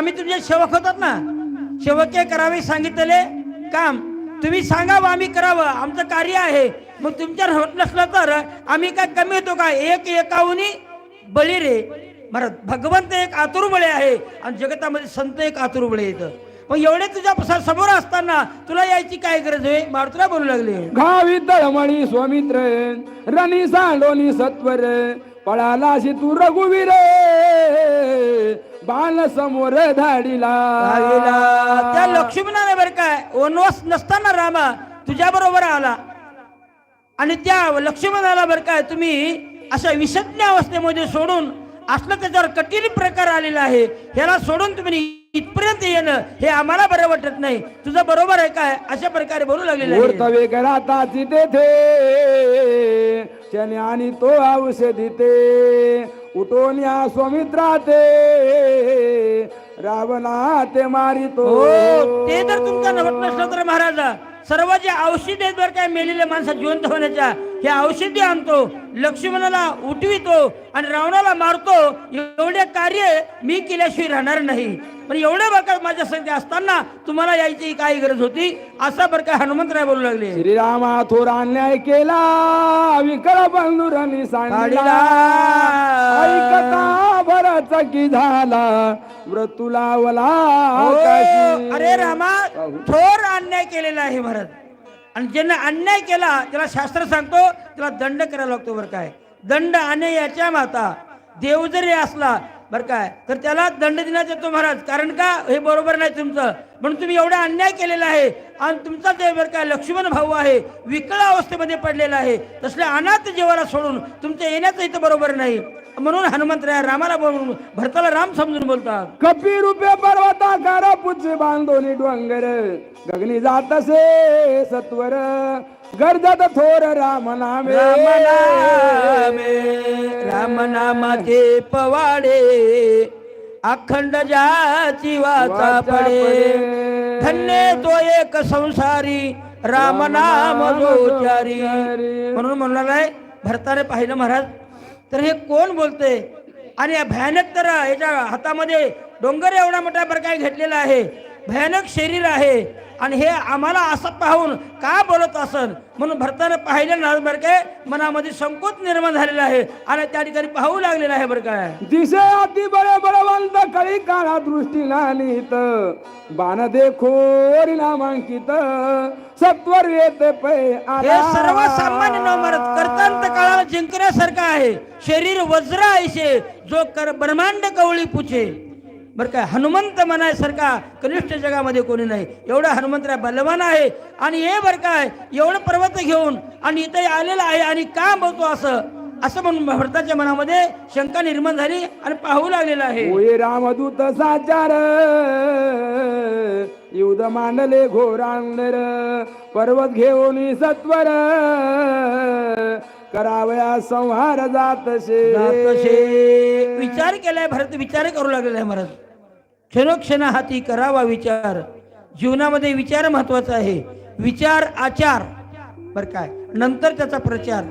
आम्ही तुमचे सेवक होतात ना. सेवके करावे सांगितले. काम. तुम्ही सांगावं आम्ही करावं. आमचं कार्य आहे. मग तुमच्यावर होत नसलं तर आम्ही काय कमी होतो का? एक एकाहुनी बळी रे. महाराज भगवंत एक आतुरबळे आहे. आणि जगतामध्ये संत एक आतुर बळे येतं. मग एवढे तुझ्या समोर असताना तुला यायची काय गरज आहे? मारुतीला बोलू लागले. गावी तळमणी स्वामित्र रणी सांडोनी सत्वर पळाला तू रघुवीर. बाल समोर धाडीला. त्या लक्ष्मणाने बरं काय वनवास नसताना रामा तुझ्या बरोबर आला. आणि त्या लक्ष्मणाला बरं काय तुम्ही अशा विषज्ञ अवस्थेमध्ये सोडून असलं त्याच्यावर कठीण प्रकार आलेला आहे ह्याला सोडून तुम्ही इथपर्यंत येणं हे आम्हाला बरं वाटत नाही. तुझं बरोबर आहे काय अशा प्रकारे बोलू मूर्तवे कराताची तेथे आणि तो औषधी ते. उठून या स्वामित्रा ते? रावणा ते मारितो. हो ते जर तुमचा नवत नसलं तर महाराज. सर्व जे औषध आहेत बरं काय मेलेल्या माणसं जिवंत होण्याच्या हे औषधी आणतो लक्ष्मणाला उठवितो आणि रावणाला मारतो. एवढे कार्य मी केल्याशिवाय राहणार नाही. पण एवढे बरं माझ्या संख्या असताना तुम्हाला यायची काय गरज होती? असा बरं काय हनुमंतराय बोलू लागले. श्रीरामा थोर अन्याय केला विकळ बंधुरांनी सांगितला भरच की झाला मृत्यू लावला हो. अरे रामा थोर अन्याय केलेला आहे महाराज आणि ज्यांना अन्याय केला त्याला शास्त्र सांगतो त्याला दंड करायला लागतो बरं काय. दंड अन्यायाच्या माता. देव जरी असला बरं काय तर त्याला दंड देण्यात येतो महाराज. कारण का? हे बरोबर नाही तुमचं. म्हणून तुम्ही एवढा अन्याय केलेला आहे आणि तुमचा ते बरं काय लक्ष्मण भाऊ आहे विकळ अवस्थेमध्ये पडलेला आहे. तसल्या अनाथ जीवाला सोडून तुमचं येण्याचं इथं बरोबर नाही. म्हणून हनुमंतराय रामाला बोलून भरताला राम समजून बोलतात. कपी रुपये पर्वताकार पुच्छ बांधोनी डोंगर. गगनी जातसे सत्वर. गरजत थोर राम नामे राम नामे राम नामाचे पवाडे. अखंड जाची वाचा पडे. धन्य तो एक संसारी राम नाम जोचारी. म्हणून म्हणणार भरताने पाहिलं महाराज तर हे कोण बोलते? आणि भयानक तर याच्या हातामध्ये डोंगर एवढा मोठा बरं घेतलेला आहे. भयानक शरीर आहे. आणि हे आम्हाला असं पाहून का बोलत असन? म्हणून भरतानं पाहिलं ना बरं काय मनामध्ये संकोच निर्माण झालेला आहे. आणि त्या ठिकाणी पाहू लागलेला आहे बरं काय दिसे अति बळे बळवंत कळी काळा दृष्टी नानीत. बाण देखो नामांकित. सत्वर येत पै हे सर्व सामान्य न मरत करतांत काळाला जिंकण्यासारखं आहे. शरीर वज्र ऐसे जो कर ब्रह्मांड कवळी पुचे बरं काय हनुमंत म्हणायसारखा कनिष्ठ जगामध्ये कोणी नाही. एवढा हनुमंतराय बलवान आहे. आणि हे बरं काय एवढं पर्वत घेऊन आणि इथे आलेला आहे आणि का बोलतो असं. असं म्हणून भरताच्या मनामध्ये शंका निर्माण झाली आणि पाहू लागलेला आहे. रामदूत साचार युध मांडले घोरांदर पर्वत घेऊन सत्वर करावया संहार जातसे जातसे. विचार केलाय भरत विचार करू लागलेला आहे महाराज क्षणोक्षण हाती करावा विचार. जीवनामध्ये विचार महत्त्वाचा आहे. विचार आचार. बर काय? नंतर त्याचा प्रचार.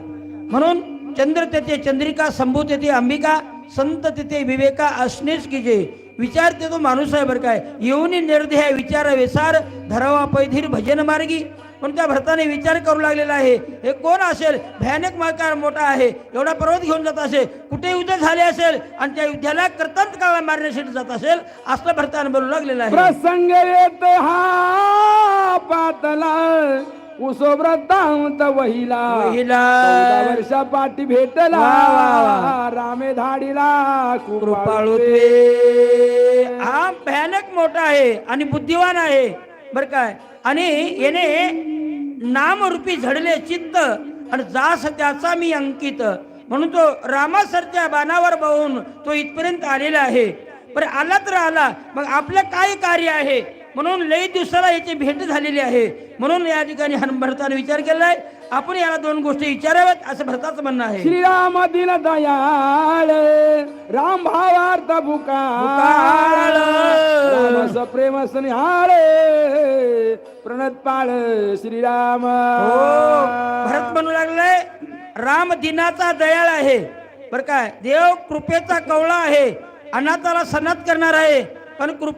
म्हणून चंद्र तेथे चंद्रिका संभू तेथे अंबिका संत तेथे विवेका असणेच की जे विचार ते तो माणूस आहे बरं काय? येऊन निर्देह विचार वेसार धरावा पैधीर भजन मार्गी. पण त्या भरताने विचार करू लागलेला आहे हे कोण असेल? भयानक माकार मोठा आहे एवढा पर्वत घेऊन जात असेल कुठे युद्ध झाले असेल? आणि त्या युद्धाला करतांत काळा मारण्यासाठी जात असेल? असं भरताने बोलू लागलेलं आहे. प्रसंग येत हा पातला कुसोव्रतांत वहिला. वहिला. वर्षा पाठी भेटला. रामे धाडीला कृपाळू. हा भयानक मोठा आहे आणि बुद्धिवान आहे. बर काय? आणि याने नामरूपी झडले चित्त आणि जास त्याचा मी अंकित. म्हणून तो रामासरच्या बाणावर बहून तो इथपर्यंत आलेला आहे. पण आला तर आला मग आपलं काय कार्य आहे? म्हणून लई दिवसाला याची भेट झालेली आहे. म्हणून या ठिकाणी भरताने विचार केलाय आपण याला दोन गोष्टी विचाराव्यात असं भरताचं म्हणणं आहे. श्रीराम दिन दयाळ राम भावार्थ भुकाळ. रामस प्रेम स्नेहाळ प्रणत पाळ श्रीराम. हो भरत म्हणू लागलाय राम दिनाचा दयाळ आहे. बर काय देव कृपेचा कवळा आहे. अनाथाला सनात करणार आहे पण कृप